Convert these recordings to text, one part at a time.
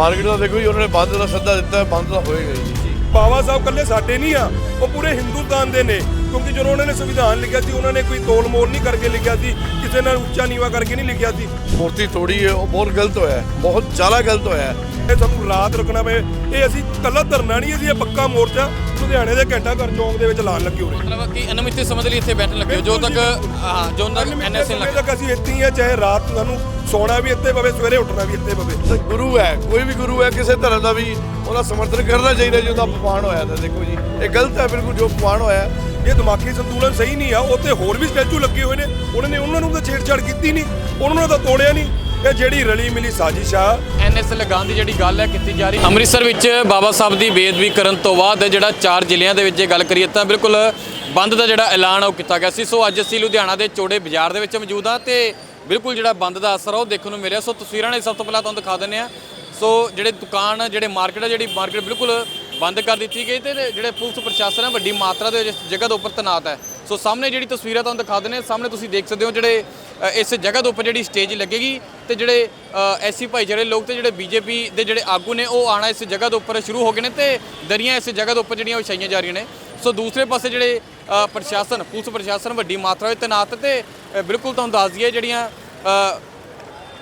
Market ਦਾ ਦੇਖੋ ਜੀ ਉਹਨਾਂ ਨੇ ਬੰਦ ਦਾ ਸੱਦਾ ਦਿੱਤਾ ਬੰਦ ਤਾਂ ਹੋਏਗਾ ਜੀ। ਬਾਬਾ ਸਾਹਿਬ ਕੱਲੇ ਸਾਡੇ ਨਹੀਂ ਆ ਉਹ ਪੂਰੇ ਹਿੰਦੁਸਤਾਨ ਦੇ ਨੇ। ਕਿਉਂਕਿ ਜਦੋਂ ਉਹਨਾਂ ਨੇ ਸੰਵਿਧਾਨ ਲਿਖਿਆ ਸੀ ਉਹਨਾਂ ਨੇ ਕੋਈ ਤੋਲ ਮੋਲ ਨਹੀਂ ਕਰਕੇ ਲਿਖਿਆ ਸੀ ਕਿਸੇ ਨਾਲ ਉੱਚਾ ਨੀਵਾ ਕਰਕੇ ਨਹੀਂ ਲਿਖਿਆ ਸੀ। ਮੂਰਤੀ ਤੋੜੀ ਹੈ ਉਹ ਬਹੁਤ ਗਲਤ ਹੋਇਆ ਹੈ, ਬਹੁਤ ਜ਼ਿਆਦਾ ਗਲਤ ਹੋਇਆ ਹੈ। ਇਹ ਸਾਨੂੰ ਰਾਤ ਰੁਕਣਾ ਪਏ ਇਹ ਅਸੀਂ ਕੱਲਾ ਧਰਨਾ ਨਹੀਂ ਅਸੀਂ ਇਹ ਪੱਕਾ ਮੋਰਚਾ। ਲੁਧਿਆਣੇ ਦੇ ਘੰਟਾ ਘਰ ਚੌਂਕ ਦੇ ਵਿੱਚ ਲਾਣ ਲੱਗੇ ਹੋਰੇ ਮਤਲਬ ਕਿ ਅਨਮਿਤ ਸਮਝ ਲਈ ਇੱਥੇ ਬੈਠਣ ਲੱਗੇ ਜੋ ਤੱਕ ਹਾਂ ਜੋ ਤੱਕ ਐਨਐਸਏ ਲੱਗ। ਤੱਕ ਅਸੀਂ ਇੱਥੇ ਹੀ ਆ ਚਾਹੇ ਰਾਤ ਨੂੰ ਸਾਨੂੰ ਸੌਣਾ ਵੀ ਇੱਥੇ ਪਵੇ ਸਵੇਰੇ ਉੱਠਣਾ ਵੀ ਇੱਥੇ ਪਵੇ। ਤੇ ਗੁਰੂ ਹੈ ਕੋਈ ਵੀ ਗੁਰੂ ਹੈ ਕਿਸੇ ਧਰਮ ਦਾ ਵੀ ਉਹਦਾ ਸਮਰਥਨ ਕਰਨਾ ਚਾਹੀਦਾ ਜਿਹਦਾ ਅਪਮਾਨ ਹੋਇਆ ਤਾਂ ਦੇਖੋ ਜੀ। ਇਹ ਗਲਤ ਹੈ ਬਿਲਕੁਲ ਜੋ ਅਪਮਾਨ ਹੋਇਆ। ਇਹ ਦਿਮਾਗੀ ਸੰਤੁਲਨ ਸਹੀ ਨਹੀਂ ਆ ਉੱਥੇ ਹੋਰ ਵੀ ਸਟੈਚੂ ਲੱਗੇ ਹੋਏ ਨੇ। ਉਹਨਾਂ ਨੇ ਉਹਨਾਂ ਨੂੰ ਤਾਂ ਛੇੜਛਾੜ ਕੀਤੀ ਨਹੀਂ ਉਹਨਾਂ ਨੂੰ ਤਾਂ ਤੋੜਿਆ ਨਹੀਂ। ਇਹ ਜਿਹੜੀ ਰਲੀ ਮਿਲੀ ਸਾਜ਼ਿਸ਼ ਆ। ਐਨਐਸ ਲਗਾਉਣ ਦੀ ਜਿਹੜੀ ਗੱਲ ਹੈ ਕੀਤੀ ਜਾ ਰਹੀ। ਅੰਮ੍ਰਿਤਸਰ ਵਿੱਚ ਬਾਬਾ ਸਾਹਿਬ ਦੀ ਬੇਅਦਬੀ ਕਰਨ ਤੋਂ ਬਾਅਦ ਜਿਹੜਾ ਚਾਰ ਜ਼ਿਲ੍ਹਿਆਂ ਦੇ ਵਿੱਚ ਜੇ ਗੱਲ ਕਰੀਏ ਤਾਂ ਬਿਲਕੁਲ ਬੰਦ ਦਾ ਜਿਹੜਾ ਐਲਾਨ ਆ ਉਹ ਕੀਤਾ ਗਿਆ ਸੀ। ਸੋ ਅੱਜ ਅਸੀਂ ਲੁਧਿਆਣਾ ਦੇ ਚੋੜੇ ਬਾਜ਼ਾਰ ਦੇ ਵਿੱਚ ਮੌਜੂਦ ਹਾਂ ਤੇ ਬਿਲਕੁਲ ਜਿਹੜਾ ਬੰਦ ਦਾ ਅਸਰ ਆ, ਉਹ ਦੇਖਣ ਨੂੰ ਮਿਲਿਆ। ਸੋ ਤਸਵੀਰਾਂ ਨੇ ਸਭ ਤੋਂ ਪਹਿਲਾਂ ਤੁਹਾਨੂੰ ਦਿਖਾ ਦਿੰਦੇ ਆ ਸੋ ਜਿਹੜੇ ਦੁਕਾਨ, ਜਿਹੜੇ ਮਾਰਕੀਟ ਹੈ ਜਿਹੜੀ ਮਾਰਕੀਟ ਬਿਲਕੁਲ ਬੰਦ ਕਰ ਦਿੱਤੀ ਗਈ ਤੇ ਜਿਹੜੇ ਪੁਲਿਸ ਪ੍ਰਸ਼ਾਸਨ ਹੈ ਵੱਡੀ ਮਾਤਰਾ ਦੇ ਇਸ ਜਗ੍ਹਾ ਦੇ ਉੱਪਰ ਤੈਨਾਤ ਹੈ। ਸੋ ਸਾਹਮਣੇ ਜਿਹੜੀ ਤਸਵੀਰਾਂ ਤੁਹਾਨੂੰ ਦਿਖਾ ਦਿੰਦੇ ਹਾਂ, ਸਾਹਮਣੇ ਤੁਸੀਂ ਦੇਖ ਸਕਦੇ ਹੋ ਜਿਹੜੇ ਇਸ ਜਗ੍ਹਾ ਦੇ ਉੱਪਰ ਜਿਹੜੀ ਸਟੇਜ ਲੱਗੇਗੀ ਤੇ ਜਿਹੜੇ ਐਸੀ ਭਾਈਚਾਰੇ ਲੋਕ ਤੇ ਜਿਹੜੇ ਬੀਜੇਪੀ ਦੇ ਜਿਹੜੇ ਆਗੂ ਨੇ, ਉਹ ਆਣਾ ਇਸ ਜਗ੍ਹਾ ਦੇ ਉੱਪਰ ਸ਼ੁਰੂ ਹੋ ਗਏ ਨੇ ਤੇ ਦਰੀਆਂ ਇਸ ਜਗ੍ਹਾ ਦੇ ਉੱਪਰ ਜਿਹੜੀਆਂ ਵਿਛਾਈਆਂ ਜਾ ਰਹੀਆਂ ਨੇ। ਸੋ ਦੂਸਰੇ ਪਾਸੇ ਜਿਹੜੇ ਪ੍ਰਸ਼ਾਸਨ, ਪੁਲਿਸ ਪ੍ਰਸ਼ਾਸਨ ਵੱਡੀ ਮਾਤਰਾ ਵਿੱਚ ਤੈਨਾਤ ਤੇ ਬਿਲਕੁਲ ਤੁਹਾਨੂੰ ਦੱਸ ਦਈਏ ਜਿਹੜੀਆਂ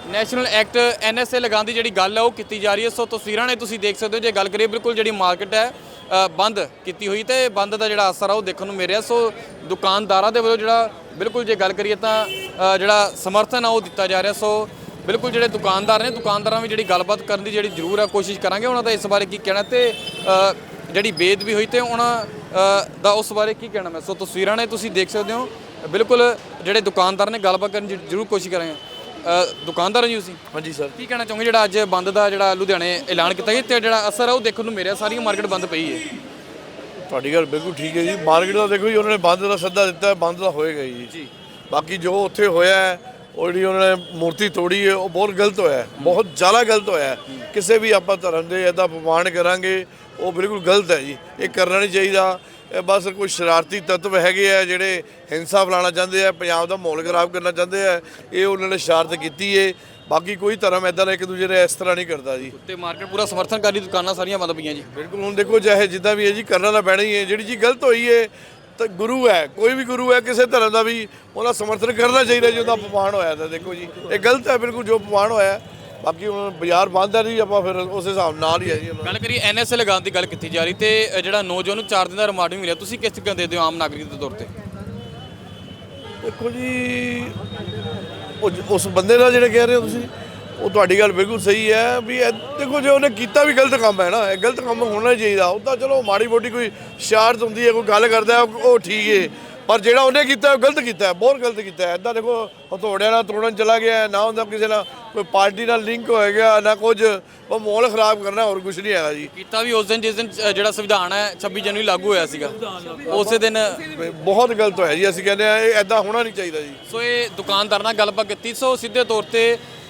ਨੈਸ਼ਨਲ ਐਕਟ ਐਨਐਸਏ ਲਗਾਉਣ ਦੀ ਜਿਹੜੀ ਗੱਲ ਹੈ ਉਹ ਕੀਤੀ ਜਾ ਰਹੀ ਹੈ। ਸੋ ਤਸਵੀਰਾਂ ਨੇ ਤੁਸੀਂ ਦੇਖ ਸਕਦੇ ਹੋ, ਜੇ ਗੱਲ ਕਰੀਏ ਬਿਲਕੁਲ ਜਿਹੜੀ ਮਾਰਕੀਟ ਹੈ ਬੰਦ ਕੀਤੀ ਹੋਈ ਤੇ ਬੰਦ ਦਾ ਜਿਹੜਾ ਅਸਰ ਆ, ਉਹ ਦੇਖਣ ਨੂੰ ਮਿਲ ਰਿਹਾ। ਸੋ ਦੁਕਾਨਦਾਰਾਂ ਦੇ ਵੱਲੋਂ ਜਿਹੜਾ, ਬਿਲਕੁਲ ਜੇ ਗੱਲ ਕਰੀਏ ਤਾਂ ਜਿਹੜਾ ਸਮਰਥਨ ਆ, ਉਹ ਦਿੱਤਾ ਜਾ ਰਿਹਾ। ਸੋ ਬਿਲਕੁਲ ਜਿਹੜੇ ਦੁਕਾਨਦਾਰ ਨੇ, ਦੁਕਾਨਦਾਰਾਂ ਵੀ ਜਿਹੜੀ ਗੱਲਬਾਤ ਕਰਨ ਦੀ ਜਿਹੜੀ ਜ਼ਰੂਰ ਆ, ਕੋਸ਼ਿਸ਼ ਕਰਾਂਗੇ। ਉਹਨਾਂ ਦਾ ਇਸ ਬਾਰੇ ਕੀ ਕਹਿਣਾ ਤੇ ਜਿਹੜੀ ਬੇਦ ਵੀ ਹੋਈ ਤੇ ਉਹਨਾਂ ਦਾ ਉਸ ਬਾਰੇ ਕੀ ਕਹਿਣਾ ਮੈਂ? ਸੋ ਤਸਵੀਰਾਂ ਨੇ ਤੁਸੀਂ ਦੇਖ ਸਕਦੇ ਹੋ। ਬਿਲਕੁਲ ਜਿਹੜੇ ਦੁਕਾਨਦਾਰ ਨੇ ਗੱਲਬਾਤ ਕਰਨ ਦੀ ਜ਼ਰੂਰ ਕੋਸ਼ਿਸ਼ ਕਰਾਂਗੇ ਦੁਕਾਨਦਾਰ ਹੋ ਜੀ ਤੁਸੀਂ? ਹਾਂਜੀ ਸਰ। ਕੀ ਕਹਿਣਾ ਚਾਹੋਗੇ? ਜਿਹੜਾ ਅੱਜ ਬੰਦ ਦਾ ਜਿਹੜਾ ਲੁਧਿਆਣੇ ਐਲਾਨ ਕੀਤਾ ਗਿਆ ਤੇ ਜਿਹੜਾ ਅਸਰ ਆ ਉਹ ਦੇਖਣ ਨੂੰ ਮਿਲਿਆ ਸਾਰੀ ਮਾਰਕੀਟ ਬੰਦ ਪਈ ਹੈ। ਤੁਹਾਡੀ ਗੱਲ ਬਿਲਕੁਲ ਠੀਕ ਹੈ ਜੀ। ਮਾਰਕੀਟ ਦਾ ਦੇਖੋ ਜੀ ਉਹਨਾਂ ਨੇ ਬੰਦ ਦਾ ਸੱਦਾ ਦਿੱਤਾ ਹੈ, ਬੰਦ ਤਾਂ ਹੋਏਗਾ ਹੀ ਜੀ। ਬਾਕੀ ਜੋ ਉੱਥੇ ਹੋਇਆ ਹੈ ਉਹ ਜਿਹੜੀ ਉਹਨਾਂ ਨੇ ਮੂਰਤੀ ਤੋੜੀ ਹੈ ਉਹ ਬਹੁਤ ਗਲਤ ਹੋਇਆ ਹੈ, ਬਹੁਤ ਜ਼ਿਆਦਾ ਗਲਤ ਹੋਇਆ ਹੈ। ਕਿਸੇ ਵੀ ਆਪਾਂ ਧਰਮ ਦੇ ਇਹਦਾ ਅਪਮਾਨ ਕਰਾਂਗੇ ਉਹ ਬਿਲਕੁਲ ਗਲਤ ਹੈ ਜੀ ਇਹ ਕਰਨਾ ਨਹੀਂ ਚਾਹੀਦਾ। ਇਹ ਬਸ ਕੋਈ ਸ਼ਰਾਰਤੀ ਤੱਤਵ ਹੈਗੇ ਆ ਜਿਹੜੇ ਹਿੰਸਾ ਫਲਾਣਾ ਚਾਹੁੰਦੇ ਆ ਪੰਜਾਬ ਦਾ ਮਾਹੌਲ ਖਰਾਬ ਕਰਨਾ ਚਾਹੁੰਦੇ ਆ ਇਹ ਉਹਨਾਂ ਨੇ ਸ਼ਰਾਰਤ ਕੀਤੀ ਹੈ ਬਾਕੀ ਕੋਈ ਧਰਮ ਐਦਾਂ ਦਾ ਇੱਕ ਦੂਜੇ ਦੇ ਇਸ ਤਰ੍ਹਾਂ ਨਹੀਂ ਕਰਦਾ ਜੀ। ਤੇ ਮਾਰਕੀਟ ਪੂਰਾ ਸਮਰਥਨ ਕਰ ਰਹੀ ਦੁਕਾਨਾਂ ਸਾਰੀਆਂ ਬੰਦ ਪਈਆਂ ਜੀ। ਬਿਲਕੁਲ ਹੁਣ ਦੇਖੋ ਚਾਹੇ ਜਿੱਦਾਂ ਵੀ ਹੈ ਜੀ ਕਰਨਾ ਤਾਂ ਪੈਣਾ ਹੀ ਹੈ। ਜਿਹੜੀ ਜੀ ਗਲਤ ਹੋਈ ਹੈ ਤਾਂ ਗੁਰੂ ਹੈ ਕੋਈ ਵੀ ਗੁਰੂ ਹੈ ਕਿਸੇ ਧਰਮ ਦਾ ਵੀ ਉਹਦਾ ਸਮਰਥਨ ਕਰਨਾ ਚਾਹੀਦਾ ਜੀ ਉਹਦਾ ਅਪਮਾਨ ਹੋਇਆ ਤਾਂ ਦੇਖੋ ਜੀ ਇਹ ਗਲਤ ਹੈ ਬਿਲਕੁਲ ਜੋ ਅਪਮਾਨ ਹੋਇਆ। ਬਾਕੀ ਹੁਣ ਬਾਜ਼ਾਰ ਬੰਦ ਹੈ ਜੀ ਆਪਾਂ ਫਿਰ ਉਸ ਹਿਸਾਬ ਨਾਲ ਹੀ ਹੈ ਜੀ ਗੱਲ ਕਰੀਏ ਐਨਐਸਏ ਲਗਾਉਣ ਦੀ ਗੱਲ ਕੀਤੀ ਜਾ ਰਹੀ ਤੇ ਜਿਹੜਾ ਨੌਜਵਾਨ ਨੂੰ 4 ਦਿਨ ਦਾ ਰਿਮਾਂਡ ਵੀ ਮਿਲਿਆ ਤੁਸੀਂ ਕਿਸ ਤਰ੍ਹਾਂ ਦੇ ਦਿਓ ਆਮ ਨਾਗਰਿਕ ਦੇ ਤੌਰ ਤੇ ਦੇਖੋ ਜ- ਉਸ ਬੰਦੇ ਦਾ ਜਿਹੜੇ ਕਹਿ ਰਹੇ ਹੋ ਤੁਸੀਂ ਉਹ ਤੁਹਾਡੀ ਗੱਲ ਬਿਲਕੁਲ ਸਹੀ ਹੈ ਵੀ ਇਹ ਦੇਖੋ ਜੇ ਉਹਨੇ ਕੀਤਾ ਵੀ ਗਲਤ ਕੰਮ ਹੈ ਨਾ ਇਹ ਗਲਤ ਕੰਮ ਹੋਣਾ ਚਾਹੀਦਾ। ਉਹ ਤਾਂ ਚਲੋ ਮਾੜੀ ਮੋਟੀ ਕੋਈ ਸ਼ਾਰਤ ਹੁੰਦੀ ਹੈ ਕੋਈ ਗੱਲ ਕਰਦਾ ਉਹ ਠੀਕ ਹੈ। ਪਰ ਜਿਹੜਾ ਉਹਨੇ ਕੀਤਾ ਉਹ ਗਲਤ ਕੀਤਾ ਬਹੁਤ ਗਲਤ ਕੀਤਾ ਇਦਾਂ ਦੇਖੋ ਹਥੌੜਿਆਂ ਨਾਲ ਤੋੜਨ ਚਲਾ ਗਿਆ ਨਾ ਹੁੰਦਾ ਕਿਸੇ ਨਾਲ ਕੋਈ ਪਾਰਟੀ ਨਾਲ ਲਿੰਕ ਹੋ ਗਿਆ ਨਾ ਕੁਝ। ਉਹ ਮਾਹੌਲ ਖਰਾਬ ਕਰਨਾ ਹੋਰ ਕੁਝ ਨਹੀਂ ਹੈਗਾ ਜੀ। ਕੀਤਾ ਵੀ ਉਸ ਦਿਨ ਜਿਸ ਦਿਨ ਜਿਹੜਾ ਸੰਵਿਧਾਨ ਹੈ 26 ਜਨਵਰੀ ਲਾਗੂ ਹੋਇਆ ਸੀਗਾ। ਉਸੇ ਦਿਨ ਬਹੁਤ ਗਲਤ ਹੋਇਆ ਜੀ ਅਸੀਂ ਕਹਿੰਦੇ ਆ ਇਹ ਐਦਾਂ ਹੋਣਾ ਨਹੀਂ ਚਾਹੀਦਾ ਜੀ। ਸੋ ਇਹ ਦੁਕਾਨਦਾਰ ਨਾਲ ਗੱਲਬਾਤ ਕੀਤੀ। ਸੋ ਸਿੱਧੇ ਤੌਰ ਤੇ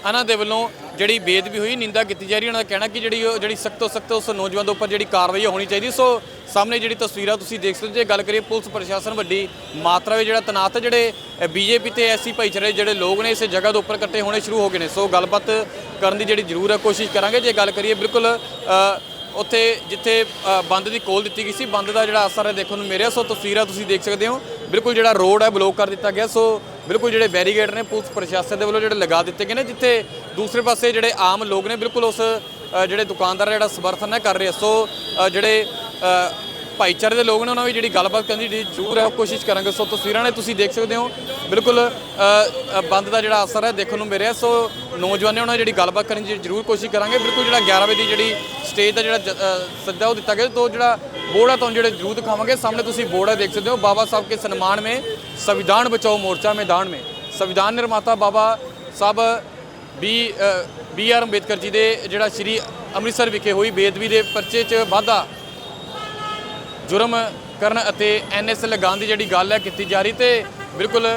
ਇਹਨਾਂ ਦੇ ਵੱਲੋਂ ਜਿਹੜੀ ਬੇਦਬੀ ਹੋਈ, ਨਿੰਦਾ ਕੀਤੀ ਜਾ ਰਹੀ ਉਹਨਾਂ ਦਾ ਕਹਿਣਾ ਕਿ ਜਿਹੜੀ ਉਹ ਜਿਹੜੀ ਸਖਤ ਤੋਂ ਸਖਤ ਉਸ ਨੌਜਵਾਨ ਦੇ ਉੱਪਰ ਜਿਹੜੀ ਕਾਰਵਾਈ ਹੋਣੀ ਚਾਹੀਦੀ। ਸੋ ਸਾਹਮਣੇ ਜਿਹੜੀ ਤਸਵੀਰਾਂ ਤੁਸੀਂ ਦੇਖ ਸਕਦੇ ਹੋ, ਜੇ ਗੱਲ ਕਰੀਏ ਪੁਲਿਸ ਪ੍ਰਸ਼ਾਸਨ ਵੱਡੀ ਮਾਤਰਾ ਵਿੱਚ ਜਿਹੜਾ ਤਨਾਤ ਹੈ ਜਿਹੜੇ ਬੀਜੇਪੀ ਤੇ ਐਸੀ ਭਾਈਚਾਰੇ ਜਿਹੜੇ ਲੋਕ ਨੇ, ਇਸੇ ਜਗ੍ਹਾ ਦੇ ਉੱਪਰ ਇਕੱਠੇ ਹੋਣੇ ਸ਼ੁਰੂ ਹੋ ਗਏ ਨੇ। ਸੋ ਗੱਲਬਾਤ ਕਰਨ ਦੀ ਜਿਹੜੀ ਜ਼ਰੂਰ ਹੈ, ਕੋਸ਼ਿਸ਼ ਕਰਾਂਗੇ। ਜੇ ਗੱਲ ਕਰੀਏ ਬਿਲਕੁਲ ਉੱਥੇ ਜਿੱਥੇ ਬੰਦ ਦੀ ਕੋਲ ਦਿੱਤੀ ਗਈ ਸੀ, ਬੰਦ ਦਾ ਜਿਹੜਾ ਅਸਰ ਹੈ ਦੇਖਣ ਨੂੰ ਮਿਲਿਆ ਸੋ ਤਸਵੀਰਾਂ ਤੁਸੀਂ ਦੇਖ ਸਕਦੇ ਹੋ। ਬਿਲਕੁਲ ਜਿਹੜਾ ਰੋਡ ਹੈ, ਬਲੌਕ ਕਰ ਦਿੱਤਾ ਗਿਆ। ਸੋ ਬਿਲਕੁਲ ਜਿਹੜੇ ਬੈਰੀਗੇਡ ਨੇ ਪੁਲਿਸ ਪ੍ਰਸ਼ਾਸਨ ਦੇ ਵੱਲੋਂ ਜਿਹੜੇ ਲਗਾ ਦਿੱਤੇ ਗਏ ਨੇ, ਜਿੱਥੇ ਦੂਸਰੇ ਪਾਸੇ ਜਿਹੜੇ ਆਮ ਲੋਕ ਨੇ ਬਿਲਕੁਲ ਉਸ ਜਿਹੜੇ ਦੁਕਾਨਦਾਰ ਜਿਹੜਾ ਸਮਰਥਨ ਹੈ ਕਰ ਰਹੇ ਸੋ ਜਿਹੜੇ ਭਾਈਚਾਰੇ ਦੇ ਲੋਕ ਨੇ, ਉਹਨਾਂ ਵੀ ਜਿਹੜੀ ਗੱਲਬਾਤ ਕਰਨ ਦੀ ਜ਼ਰੂਰ ਹੈ ਕੋਸ਼ਿਸ਼ ਕਰਾਂਗੇ। ਸੋ, ਤਸਵੀਰਾਂ ਨੇ ਤੁਸੀਂ ਦੇਖ ਸਕਦੇ ਹੋ। ਬਿਲਕੁਲ ਬੰਦ ਦਾ ਜਿਹੜਾ ਅਸਰ ਹੈ, ਦੇਖਣ ਨੂੰ ਮਿਲ ਰਿਹਾ। ਸੋ, ਨੌਜਵਾਨ ਨੇ ਉਹਨਾਂ ਦੀ ਜਿਹੜੀ ਗੱਲਬਾਤ ਕਰਨ ਦੀ ਜ਼ਰੂਰ ਕੋਸ਼ਿਸ਼ ਕਰਾਂਗੇ। ਬਿਲਕੁਲ ਜਿਹੜਾ 11 ਵਜੇ ਦੀ ਜਿਹੜੀ ਸਟੇਜ ਦਾ ਜਿਹੜਾ ਸੱਦਾ ਉਹ ਦਿੱਤਾ ਗਿਆ ਤੋਂ ਜਿਹੜਾ ਬੋਰਡ ਆ ਤੁਹਾਨੂੰ ਜਿਹੜੇ ਜ਼ਰੂਰ ਦਿਖਾਵਾਂਗੇ, ਸਾਹਮਣੇ ਤੁਸੀਂ ਬੋਰਡ ਆ ਦੇਖ ਸਕਦੇ ਹੋ। ਬਾਬਾ ਸਾਹਿਬ ਕੇ ਸਨਮਾਨ ਮੇ, ਸੰਵਿਧਾਨ ਬਚਾਓ ਮੋਰਚਾ ਮੈਦਾਨ ਮੇ। ਸੰਵਿਧਾਨ ਨਿਰਮਾਤਾ Baba Saheb B B R Ambedkar ji ਦੇ ਜਿਹੜਾ ਸ਼੍ਰੀ ਅੰਮ੍ਰਿਤਸਰ ਵਿਖੇ ਹੋਈ ਬੇਦਬੀ ਦੇ ਪਰਚੇ 'ਚ ਵਾਧਾ ਜੁਰਮ ਕਰਨ ਅਤੇ ਐਨਐਸ ਲਗਾਉਣ ਦੀ ਜਿਹੜੀ ਗੱਲ ਹੈ ਕੀਤੀ ਜਾ ਰਹੀ, ਤੇ ਬਿਲਕੁਲ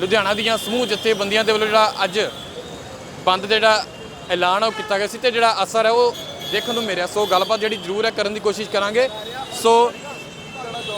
ਲੁਧਿਆਣਾ ਦੀਆਂ ਸਮੂਹ ਜਥੇਬੰਦੀਆਂ ਦੇ ਵੱਲੋਂ ਜਿਹੜਾ ਅੱਜ ਬੰਦ ਜਿਹੜਾ ਐਲਾਨ ਉਹ ਕੀਤਾ ਗਿਆ ਸੀ, ਤੇ ਜਿਹੜਾ ਅਸਰ ਹੈ ਉਹ ਦੇਖਣ ਨੂੰ ਮਿਲਿਆ। ਸੋ ਗੱਲਬਾਤ ਜਿਹੜੀ ਜ਼ਰੂਰ ਹੈ ਕਰਨ ਦੀ ਕੋਸ਼ਿਸ਼ ਕਰਾਂਗੇ। ਸੋ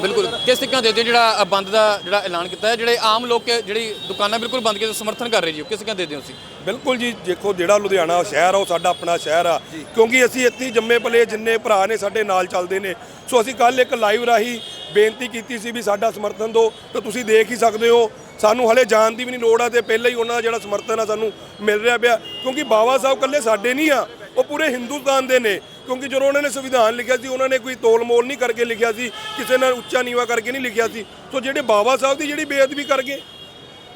ਬਿਲਕੁਲ ਕਿਸ ਤਰੀਕੇ ਨਾਲ ਦੇਖਦੇ ਹੋ ਜਿਹੜਾ ਬੰਦ ਦਾ ਜਿਹੜਾ ਐਲਾਨ ਕੀਤਾ ਹੈ ਜਿਹੜੇ ਆਮ ਲੋਕ ਜਿਹੜੀ ਦੁਕਾਨਾਂ ਬਿਲਕੁਲ ਬੰਦ ਕੇ ਸਮਰਥਨ ਕਰ ਰਹੇ ਜੀ ਉਹ ਕਿਸ ਤਰੀਕੇ ਨਾਲ ਦੇਖਦੇ ਹੋ ਤੁਸੀਂ? ਬਿਲਕੁਲ ਜੀ ਦੇਖੋ ਜਿਹੜਾ ਲੁਧਿਆਣਾ ਸ਼ਹਿਰ ਆ ਉਹ ਸਾਡਾ ਆਪਣਾ ਸ਼ਹਿਰ ਆ। ਕਿਉਂਕਿ ਅਸੀਂ ਇੱਥੇ ਜੰਮੇ ਪਲੇ ਜਿੰਨੇ ਭਰਾ ਨੇ ਸਾਡੇ ਨਾਲ ਚੱਲਦੇ ਨੇ। ਸੋ ਅਸੀਂ ਕੱਲ ਇੱਕ ਲਾਈਵ ਰਾਹੀਂ ਬੇਨਤੀ ਕੀਤੀ ਸੀ ਵੀ ਸਾਡਾ ਸਮਰਥਨ ਦਿਓ ਤਾਂ ਤੁਸੀਂ ਦੇਖ ਹੀ ਸਕਦੇ ਹੋ। ਸਾਨੂੰ ਹਲੇ ਜਾਣ ਦੀ ਵੀ ਨਹੀਂ ਲੋੜ ਆ ਤੇ ਪਹਿਲਾਂ ਹੀ ਉਹਨਾਂ ਦਾ ਜਿਹੜਾ ਸਮਰਥਨ ਆ ਸਾਨੂੰ ਮਿਲ ਰਿਹਾ ਪਿਆ। ਕਿਉਂਕਿ ਬਾਬਾ ਸਾਹਿਬ ਇਕੱਲੇ ਸਾਡੇ ਨਹੀਂ ਆ। ਉਹ ਪੂਰੇ ਹਿੰਦੁਸਤਾਨ ਦੇ ਨੇ, ਕਿਉਂਕਿ ਜਦੋਂ ਉਹਨਾਂ ਨੇ ਸੰਵਿਧਾਨ ਲਿਖਿਆ ਸੀ, ਉਹਨਾਂ ਨੇ ਕੋਈ ਤੋਲ ਮੋਲ ਨਹੀਂ ਕਰਕੇ ਲਿਖਿਆ ਸੀ, ਕਿਸੇ ਨਾਲ ਉੱਚਾ ਨੀਵਾ ਕਰਕੇ ਨਹੀਂ ਲਿਖਿਆ ਸੀ। ਸੋ ਜਿਹੜੇ ਬਾਬਾ ਸਾਹਿਬ ਦੀ ਜਿਹੜੀ ਬੇਅਦਬੀ ਕਰ ਗਏ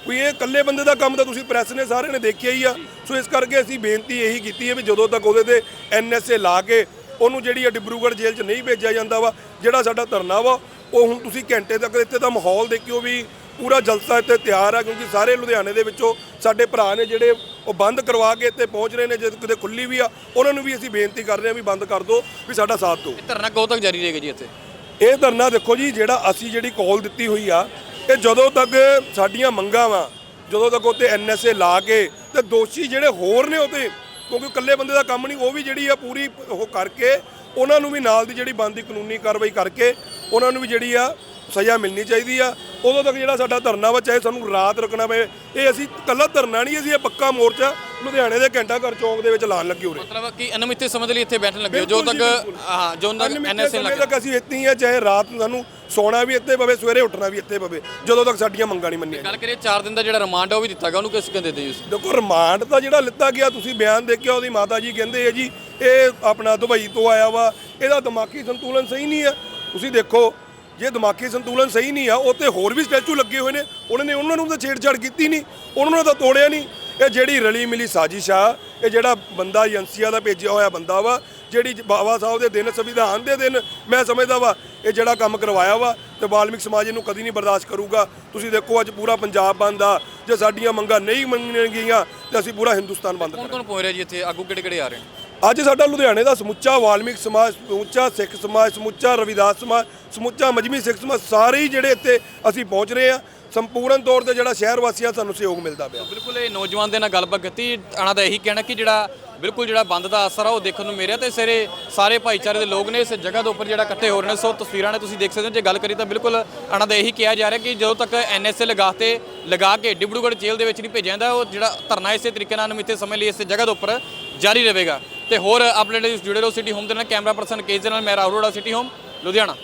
ਕੋਈ ਇਹ ਇਕੱਲੇ ਬੰਦੇ ਦਾ ਕੰਮ ਤਾਂ ਤੁਸੀਂ ਪ੍ਰੈਸ ਨੇ ਸਾਰਿਆਂ ਨੇ ਦੇਖਿਆ ਹੀ ਆ। ਸੋ ਇਸ ਕਰਕੇ ਅਸੀਂ ਬੇਨਤੀ ਇਹੀ ਕੀਤੀ ਹੈ ਵੀ ਜਦੋਂ ਤੱਕ ਉਹਦੇ ਤੇ ਐਨਐਸਏ ਲਾ ਕੇ ਉਹਨੂੰ ਜਿਹੜੀ ਆ ਡਿਬਰੂਗੜ੍ਹ ਜੇਲ੍ਹ 'ਚ ਨਹੀਂ ਭੇਜਿਆ ਜਾਂਦਾ ਵਾ, ਜਿਹੜਾ ਸਾਡਾ ਧਰਨਾ ਵਾ, ਉਹ ਹੁਣ ਤੁਸੀਂ ਘੰਟੇ ਤੱਕ ਇੱਥੇ ਦਾ ਮਾਹੌਲ ਦੇਖਿਓ ਵੀ ਪੂਰਾ ਜਲਸਾ ਇੱਥੇ ਤਿਆਰ ਆ ਕਿਉਂਕਿ ਸਾਰੇ ਲੁਧਿਆਣੇ ਦੇ ਵਿੱਚੋਂ ਸਾਡੇ ਭਰਾ ਨੇ ਜਿਹੜੇ ਉਹ ਬੰਦ ਕਰਵਾ ਕੇ ਇੱਥੇ ਪਹੁੰਚ ਰਹੇ ਨੇ ਜੇ ਕਿਤੇ ਖੁੱਲੀ ਵੀ ਆ ਉਹਨਾਂ ਨੂੰ ਵੀ ਅਸੀਂ ਬੇਨਤੀ ਕਰ ਰਹੇ ਹਾਂ ਵੀ ਬੰਦ ਕਰ ਦਿਓ ਵੀ ਸਾਡਾ ਸਾਥ ਦਿਓ। ਇਹ ਧਰਨਾ ਕਦੋਂ ਤੱਕ ਜਾਰੀ ਰਹੇਗਾ ਜੀ ਇੱਥੇ? ਇਹ ਧਰਨਾ ਦੇਖੋ ਜੀ ਜਿਹੜਾ ਅਸੀਂ ਜਿਹੜੀ ਕਾਲ ਦਿੱਤੀ ਹੋਈ ਆ ਇਹ ਜਦੋਂ ਤੱਕ ਸਾਡੀਆਂ ਮੰਗਾਂ ਵਾ ਜਦੋਂ ਤੱਕ ਉੱਤੇ ਐਨਐਸਏ ਲਾ ਕੇ ਤੇ ਦੋਸ਼ੀ ਜਿਹੜੇ ਹੋਰ ਨੇ ਉਹਤੇ ਕਿਉਂਕਿ ਇਕੱਲੇ ਬੰਦੇ ਦਾ ਕੰਮ ਨਹੀਂ ਉਹ ਵੀ ਜਿਹੜੀ ਆ ਪੂਰੀ ਉਹ ਕਰਕੇ ਉਹਨਾਂ ਨੂੰ ਵੀ ਨਾਲ ਦੀ ਜਿਹੜੀ ਬਣਦੀ ਕਾਨੂੰਨੀ ਕਾਰਵਾਈ ਕਰਕੇ ਉਹਨਾਂ ਨੂੰ ਵੀ ਜਿਹੜੀ ਆ ਸਜ਼ਾ ਮਿਲਣੀ ਚਾਹੀਦੀ ਆ। ਉਦੋਂ ਤੱਕ ਜਿਹੜਾ ਸਾਡਾ ਧਰਨਾ ਵਾ ਚਾਹੇ ਸਾਨੂੰ ਰਾਤ ਰੁਕਣਾ ਪਵੇ ਇਹ ਅਸੀਂ ਇਕੱਲਾ ਧਰਨਾ ਨਹੀਂ ਅਸੀਂ ਇਹ ਪੱਕਾ ਮੋਰਚਾ ਲੁਧਿਆਣੇ ਦੇ ਘੰਟਾ ਘਰ ਚੌਂਕ ਦੇ ਵਿੱਚ ਲਾਣ ਲੱਗੇ ਉਰੇ। ਮਤਲਬ ਕਿ ਅਨਮਿੱਤੇ ਸਮੇਂ ਲਈ ਇੱਥੇ ਬੈਠਣ ਲੱਗੇ ਹੋ ਤੱਕ ਜੀ, ਬਿਲਕੁਲ। ਹਾਂ ਜਦੋਂ ਤੱਕ ਐਨਐਸਏ ਲੱਗ। ਤੱਕ ਅਸੀਂ ਇੱਥੇ ਹੀ ਆ ਚਾਹੇ ਰਾਤ ਨੂੰ ਸਾਨੂੰ ਸੌਣਾ ਵੀ ਇੱਥੇ ਪਵੇ ਸਵੇਰੇ ਉੱਠਣਾ ਵੀ ਇੱਥੇ ਪਵੇ ਜਦੋਂ ਤੱਕ ਸਾਡੀਆਂ ਮੰਗਾਂ ਨਹੀਂ ਮੰਨੀਆਂ ਗੱਲ ਕਰੀਏ 4 ਦਿਨ ਦਾ ਜਿਹੜਾ ਰਿਮਾਂਡ ਹੈ ਉਹ ਵੀ ਦਿੱਤਾ ਗਿਆ ਉਹਨੂੰ ਕਿਸ ਕਹਿੰਦੇ ਦੇ ਤੁਸੀਂ? ਦੇਖੋ ਰਿਮਾਂਡ ਦਾ ਜਿਹੜਾ ਲਿੱਤਾ ਗਿਆ ਤੁਸੀਂ ਬਿਆਨ ਦੇਖਿਆ ਉਹਦੀ ਮਾਤਾ ਜੀ ਕਹਿੰਦੇ ਆ ਜੀ ਇਹ ਆਪਣਾ ਦੁਬਈ ਤੋਂ ਆਇਆ ਵਾ ਇਹਦਾ ਦਿਮਾਗੀ ਸੰਤੁਲਨ ਸਹੀ ਨਹੀਂ ਆ। ਤੁਸੀਂ ਦੇਖੋ ਜੇ ਦਿਮਾਗੀ ਸੰਤੁਲਨ ਸਹੀ ਨਹੀਂ ਆ ਉਹ ਤੇ ਹੋਰ ਵੀ ਸਟੈਚੂ ਲੱਗੇ ਹੋਏ ਨੇ। ਉਹਨਾਂ ਨੇ ਉਹਨਾਂ ਨੂੰ ਤਾਂ ਛੇੜਛਾੜ ਕੀਤੀ ਨਹੀਂ ਉਹਨਾਂ ਨੂੰ ਤਾਂ ਤੋੜਿਆ ਨਹੀਂ। ਇਹ ਜਿਹੜੀ ਰਲੀ ਮਿਲੀ ਸਾਜ਼ਿਸ਼ ਆ ਇਹ ਜਿਹੜਾ ਬੰਦਾ ਏਜੰਸੀਆਂ ਦਾ ਭੇਜਿਆ ਹੋਇਆ ਬੰਦਾ ਵਾ ਜਿਹੜੀ ਬਾਬਾ ਸਾਹਿਬ ਦੇ ਦਿਨ ਸੰਵਿਧਾਨ ਦੇ ਦਿਨ ਮੈਂ ਸਮਝਦਾ ਵਾ ਇਹ ਜਿਹੜਾ ਕੰਮ ਕਰਵਾਇਆ ਵਾ ਤੇ ਵਾਲਮੀਕ ਸਮਾਜ ਇਹਨੂੰ ਕਦੀ ਨਹੀਂ ਬਰਦਾਸ਼ਤ ਕਰੂਗਾ। ਤੁਸੀਂ ਦੇਖੋ ਅੱਜ ਪੂਰਾ ਪੰਜਾਬ ਬੰਦ ਆ ਜੇ ਸਾਡੀਆਂ ਮੰਗਾਂ ਨਹੀਂ ਮੰਨੀਆਂ ਗਈਆਂ ਤੇ ਅਸੀਂ ਪੂਰਾ ਹਿੰਦੁਸਤਾਨ ਬੰਦ ਕੌਣ ਕਰਾਂਗੇ। ਕੌਣ ਪਹੁੰਚ ਰਿਹਾ ਜੀ ਇੱਥੇ? ਆਗੂ ਕਿਹੜੇ ਕਿਹੜੇ ਆ ਰਹੇ ਨੇ? ਅੱਜ ਸਾਡਾ ਲੁਧਿਆਣੇ ਦਾ ਸਮੁੱਚਾ ਵਾਲਮੀਕ ਸਮਾਜ, ਸਮੁੱਚਾ ਸਿੱਖ ਸਮਾਜ, ਸਮੁੱਚਾ ਰਵਿਦਾਸ ਸਮਾਜ, ਸਮੁੱਚਾ ਮਜਮੀ ਸਿੱਖ ਸਮਾਜ, ਸਾਰੇ ਹੀ ਜਿਹੜੇ ਇੱਥੇ ਅਸੀਂ ਪਹੁੰਚ ਰਹੇ ਆ ਸੰਪੂਰਨ ਤੌਰ ਤੇ ਜਿਹੜਾ ਸ਼ਹਿਰ ਵਾਸੀਆਂ ਸਾਨੂੰ ਸਹਿਯੋਗ ਮਿਲਦਾ ਪਿਆ। ਬਿਲਕੁਲ, ਇਹ ਨੌਜਵਾਨ ਦੇ ਨਾਲ ਗੱਲਬਾਤ ਕੀਤੀ। ਆਣਾ ਦਾ ਇਹੀ ਕਹਿਣਾ ਕਿ ਜਿਹੜਾ ਬਿਲਕੁਲ ਜਿਹੜਾ ਬੰਦ ਦਾ ਅਸਰ ਆ, ਉਹ ਦੇਖਣ ਨੂੰ ਮਿਲਿਆ ਤੇ ਸਾਰੇ ਸਾਰੇ ਭਾਈਚਾਰੇ ਦੇ ਲੋਕ ਨੇ ਇਸ ਜਗ੍ਹਾ ਦੇ ਉੱਪਰ ਜਿਹੜਾ ਇਕੱਠੇ ਹੋ ਰਹੇ ਨੇ। ਸੋ ਤਸਵੀਰਾਂ ਨੇ ਤੁਸੀਂ ਦੇਖ ਸਕਦੇ ਹੋ, ਜੇ ਗੱਲ ਕਰੀ ਤਾਂ ਬਿਲਕੁਲ ਆਣਾ ਦਾ ਇਹੀ ਕਿਹਾ ਜਾ ਰਿਹਾ ਕਿ ਜਦੋਂ ਤੱਕ ਐਨਐਸਏ ਲਗਾ ਤੇ ਲਗਾ ਕੇ ਡਿਬੜੂਗੜ੍ਹ ਜੇਲ੍ਹ ਦੇ ਵਿੱਚ ਨਹੀਂ ਭੇਜਿਆ ਜਾਂਦਾ, ਉਹ ਜਿਹੜਾ ਧਰਨਾ ਇਸੇ ਤਰੀਕੇ ਨਾਲ ਮਿੱਥੇ ਸਮੇਂ ਲਈ ਇਸ ਜਗ੍ਹਾ ਦੇ ਉੱਪਰ ਜਾਰੀ ਰਹੇਗਾ। ਤੇ ਹੋਰ ਅਪਡੇਟ ਜੁੜੇ ਰਹੋ ਸਿਟੀ ਹੋਮ ਦੇ ਨਾਲ। ਕੈਮਰਾ ਪਰਸਨ ਕੇਜ ਦੇ ਨਾਲ, ਮੈਂ ਰਾਹੁਲ ਅਰੋੜਾ ਸਿਟੀ ਹੋਮ ਲੁਧਿਆਣਾ।